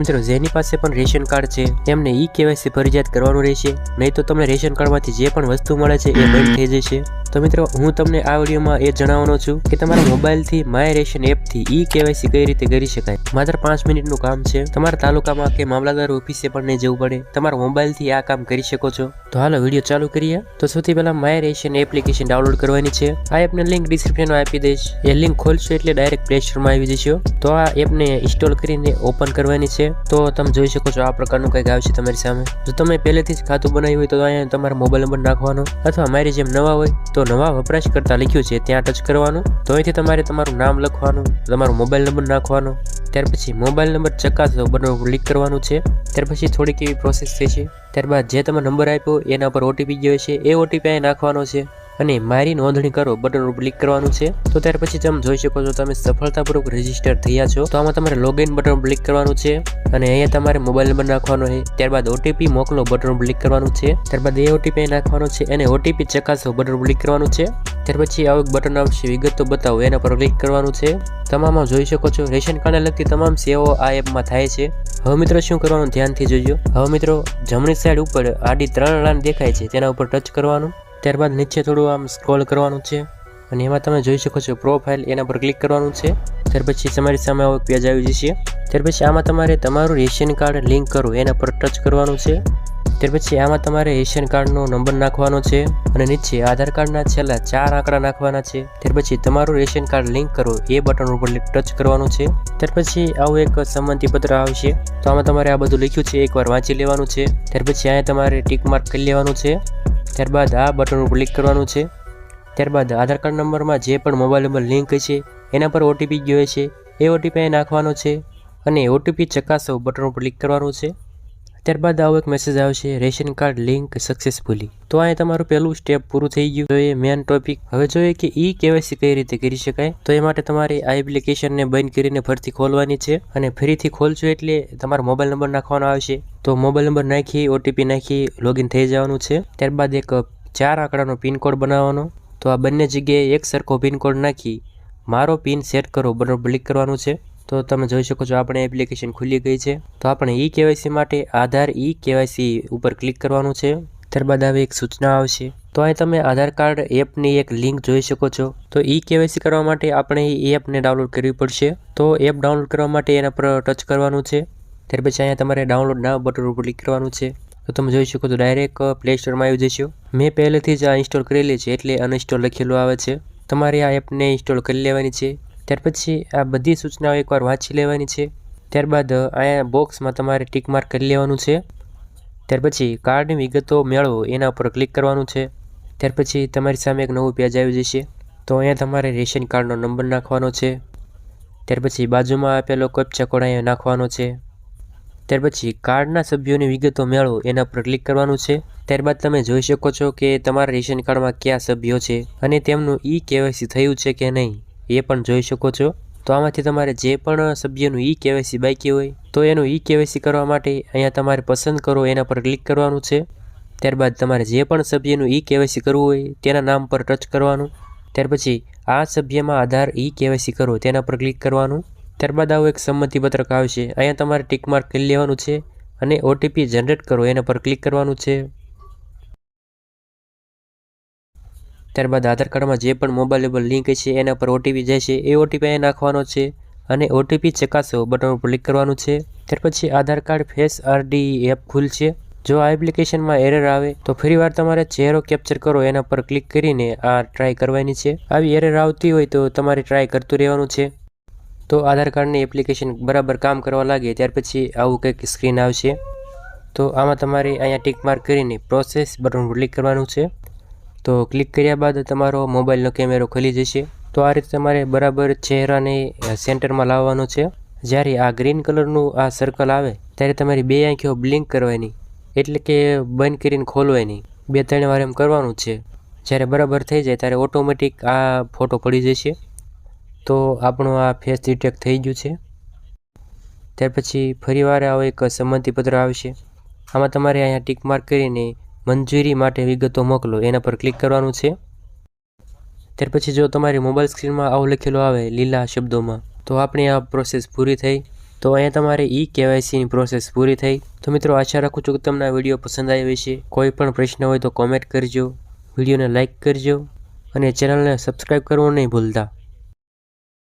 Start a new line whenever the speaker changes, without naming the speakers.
મિત્રો, જેની પાસે પણ રેશન કાર્ડ છે, તેમને ઈ કેવાયસી ફરજિયાત કરવાનું રહેશે. નહીં તો તમને રેશન કાર્ડમાંથી જે પણ વસ્તુ મળે છે, એ બંધ થઈ જશે. તો મિત્રો, હું તમને આ વિડીયોમાં એ જણાવવાનો છું કે તમારા મોબાઈલથી માય રેશન એપથી ઈ કેવાયસી કઈ રીતે કરી શકાય? માત્ર પાંચ મિનિટનું કામ છે. તમારા તાલુકામાં કે મામલાદાર ઓફિસે પણ નહીં જવું પડે. તમારા મોબાઈલથી આ કામ કરી શકો છો. તો હાલો, વીડિયો ચાલુ કરીએ. તો સૌથી પહેલાં માય રેશન એપ્લિકેશન ડાઉનલોડ કરવાની છે. આ એપને લિંક ડિસ્ક્રિપ્શનમાં આપી દઈશ. એ લિંક ખોલશો એટલે ડાયરેક્ટ પ્લે સ્ટોરમાં આવી જશો તો આ એપને ઇન્સ્ટોલ કરીને ઓપન કરવાની છે. તો તમે જોઈ શકો છો આ પ્રકારનું કંઈક આવશે તમારી સામે. જો તમે પહેલેથી જ ખાતું બનાવ્યું હોય તો અહીંયા તમારો મોબાઈલ નંબર નાખવાનો અથવા મારી જેમ નવા હોય તો નવા વપરાશકર્તા લખ્યું છે ત્યાં ટચ કરવાનું. તો અહીંથી તમારે તમારું નામ લખવાનું, તમારો મોબાઈલ નંબર નાખવાનો. ત્યાર પછી મોબાઈલ નંબર ચકાસો બટન ક્લિક કરવાનું છે. ત્યાર પછી થોડીક એવી પ્રોસેસ થઈ છે. ત્યારબાદ જે તમે નંબર આપ્યો એના પર ઓટીપી ગયો છે એ ઓટીપી અહીં નાખવાનો છે. અને મારી નોંધણી કરો, બટન ઉપર ક્લિક કરવાનું છે. તો ત્યાર પછી તમે જોઈ શકો છો, તમે સફળતાપૂર્વક રજિસ્ટર થયા છો. તો આમાં તમારે લોગિન બટન ઉપર ક્લિક કરવાનું છે. અને અહીંયા તમારે મોબાઈલ નંબર નાખવાનો છે. ત્યારબાદ ઓટીપી મોકલો બટન ઉપર ક્લિક કરવાનું છે. ત્યારબાદ એ ઓટીપી નાખવાનો છે અને ઓટીપી ચકાસો બટન ઉપર ક્લિક કરવાનું છે. ત્યાર પછી આવું એક બટન આવશે, વિગતો બતાવો, એના પર ક્લિક કરવાનું છે. તમામમાં જોઈ શકો છો, રેશન કાર્ડને લગતી તમામ સેવાઓ આ એપમાં થાય છે. હવે મિત્રો શું કરવાનું, ધ્યાનથી જોજો. હવે મિત્રો જમણી સાઈડ ઉપર આડી ત્રણ લાઈન દેખાય છે, તેના ઉપર ટચ કરવાનું. ત્યારબાદ નીચે થોડું આમ સ્ક્રોલ કરવાનું છે અને એમાં તમે જોઈ શકો છો પ્રોફાઇલ એના પર ક્લિક કરવાનું છે. ત્યાર પછી તમારી સામે આવો પેજ આવી જશે. ત્યાર પછી આમાં તમારે તમારું રેશન કાર્ડ લિંક કરો, એના પર ટચ કરવાનું છે. ત્યાર પછી આમાં તમારે રેશન કાર્ડનો નંબર નાખવાનો છે અને નીચે આધાર કાર્ડના છેલ્લા ચાર આંકડા નાખવાના છે. ત્યાર પછી તમારું રેશન કાર્ડ લિંક કરો, એ બટન ઉપર ટચ કરવાનું છે. ત્યાર પછી આવું એક સંમતિપત્ર આવશે. તો આમાં તમારે આ બધું લખ્યું છે, એકવાર વાંચી લેવાનું છે. ત્યાર પછી અહીંયા તમારે ટીક માર્ક કરી લેવાનું છે. ત્યારબાદ આ બટન ઉપર ક્લિક કરવાનું છે. ત્યારબાદ આધાર કાર્ડ નંબરમાં જે પણ મોબાઈલ નંબર લિંક છે, એના પર ઓટીપી ગયો છે. એ ઓટીપી અહીં નાખવાનો છે અને ઓટીપી ચકાસો બટન ઉપર ક્લિક કરવાનું છે. ત્યારબાદ આવો એક મેસેજ આવશે, રેશન કાર્ડ લિંક સક્સેસફુલી તો અહીં તમારું પહેલું સ્ટેપ પૂરું થઈ ગયું. તો એ મેન ટોપિક હવે જોઈએ કે ઈ કેવાયસી કઈ રીતે કરી શકાય? તો એ માટે તમારે આ એપ્લિકેશનને બંધ કરીને ફરીથી ખોલવાની છે અને ફરીથી ખોલશો એટલે તમારો મોબાઈલ નંબર નાખવાનો આવશે. તો મોબાઈલ નંબર નાખી ઓટીપી નાખી લોગિન થઈ જવાનું છે. ત્યારબાદ એક ચાર આંકડાનો પિનકોડ બનાવવાનો. તો આ બંને જગ્યાએ એક સરખો પિનકોડ નાખી, મારો પિન સેટ કરો બટન ક્લિક કરવાનું છે. તો તમે જોઈ શકો છો આપણે એપ્લિકેશન ખુલી ગઈ છે. તો આપણે ઈ કેવાયસી માટે આધાર ઈ કેવાયસી ઉપર ક્લિક કરવાનું છે. ત્યારબાદ આવી એક સૂચના આવશે. તો અહીં તમે આધાર કાર્ડ એપની એક લિંક જોઈ શકો છો. તો ઈ કેવાયસી કરવા માટે આપણે એ એપને ડાઉનલોડ કરવી પડશે. તો એપ ડાઉનલોડ કરવા માટે એના પર ટચ કરવાનું છે. ત્યાર પછી અહીંયા તમારે ડાઉનલોડ ના બટન ઉપર ક્લિક કરવાનું છે. તો તમે જોઈ શકો તો ડાયરેક્ટ પ્લે સ્ટોરમાં આવી જશો. મેં પહેલેથી જ આ ઇન્સ્ટોલ કરેલી છે, એટલે અનઇન્સ્ટોલ લખેલું આવે છે. તમારે આ એપને ઇન્સ્ટોલ કરી લેવાની છે. ત્યાર પછી આ બધી સૂચનાઓ એકવાર વાંચી લેવાની છે. ત્યારબાદ અહીંયા બોક્સમાં તમારે ટીક માર્ક કરી લેવાનું છે. ત્યાર પછી કાર્ડની વિગતો મેળવો, એના ઉપર ક્લિક કરવાનું છે. ત્યાર પછી તમારી સામે એક નવું પેજ આવી જશે. તો અહીંયા તમારે રેશન કાર્ડનો નંબર નાખવાનો છે. ત્યાર પછી બાજુમાં આપેલો કપચા કોડ અહીંયા નાખવાનો છે. ત્યાર પછી કાર્ડના સભ્યોની વિગતો મેળવો, એના પર ક્લિક કરવાનું છે. ત્યારબાદ તમે જોઈ શકો છો કે તમારા રેશન કાર્ડમાં કયા સભ્યો છે અને તેમનું ઈ કેવાયસી થયું છે કે નહીં, એ પણ જોઈ શકો છો. તો આમાંથી તમારે જે પણ સભ્યનું ઈ કેવાયસી બાકી હોય, તો એનું ઈ કેવાયસી કરવા માટે અહીંયા તમારે પસંદ કરો, એના પર ક્લિક કરવાનું છે. ત્યારબાદ તમારે જે પણ સભ્યનું ઈ કેવાયસી કરવું હોય, તેના નામ પર ટચ કરવાનું. ત્યાર પછી આ સભ્યમાં આધાર ઈ કેવાયસી કરો, તેના પર ક્લિક કરવાનું. ત્યારબાદ આવું એક સંમતિપત્રક આવશે. અહીંયા તમારે ટીક માર્ક કરી લેવાનું છે અને ઓટીપી જનરેટ કરો. એના પર ક્લિક કરવાનું છે. ત્યારબાદ આધાર કાર્ડમાં જે પણ મોબાઈલ નંબર લિંક છે એના પર ઓટીપી જશે. એ ઓટીપી અહીંયા નાખવાનો છે અને ઓટીપી ચકાસો બટન ઉપર ક્લિક કરવાનું છે. ત્યાર પછી Aadhaar card face RD app ખુલશે. જો આ એપ્લિકેશનમાં એરર આવે તો ફરીવાર તમારે ચહેરો કેપ્ચર કરો. એના પર ક્લિક કરીને આ ટ્રાય કરવાની છે. આવી એરર આવતી હોય તો તમારે ટ્રાય કરતું રહેવાનું છે. તો આધાર કાર્ડની એપ્લિકેશન બરાબર કામ કરવા લાગે, ત્યાર પછી આવું કંઈક સ્ક્રીન આવશે. તો આમાં તમારે અહીંયા ટીક માર્ક કરીને પ્રોસેસ બટન ક્લિક કરવાનું છે. તો ક્લિક કર્યા બાદ તમારો મોબાઈલનો કેમેરો ખુલી જશે. તો આ રીતે તમારે બરાબર ચહેરાને સેન્ટરમાં લાવવાનો છે. જ્યારે આ ગ્રીન કલરનું આ સર્કલ આવે, ત્યારે તમારી બે આંખીઓ બ્લિંક કરવાની, એટલે કે બંધ કરીને ખોલવાની. બે ત્રણ વાર એમ કરવાનું છે. જ્યારે બરાબર થઈ જાય, ત્યારે ઓટોમેટિક આ ફોટો પડી જશે. તો આપણું આ ફેસ ડિટેક થઈ ગયું છે. ત્યાર પછી ફરીવાર આવો એક સંમતિપત્ર આવશે. આમાં તમારે અહીંયા ટીક માર્ક કરીને મંજૂરી માટે વિગતો મોકલો, એના પર ક્લિક કરવાનું છે. ત્યાર પછી જો તમારી મોબાઈલ સ્ક્રીનમાં આવું લખેલું આવે લીલા શબ્દોમાં, તો આપણી આ પ્રોસેસ પૂરી થઈ. તો અહીંયા તમારે ઈ કેવાયસીની પ્રોસેસ પૂરી થઈ. તો મિત્રો, આશા રાખું છું કે તમને આ વીડિયો પસંદ આવ્યો છે કોઈ પણ પ્રશ્ન હોય તો કોમેન્ટ કરજો. વિડીયોને લાઇક કરજો અને ચેનલને સબસ્ક્રાઈબ કરવું નહીં ભૂલતા.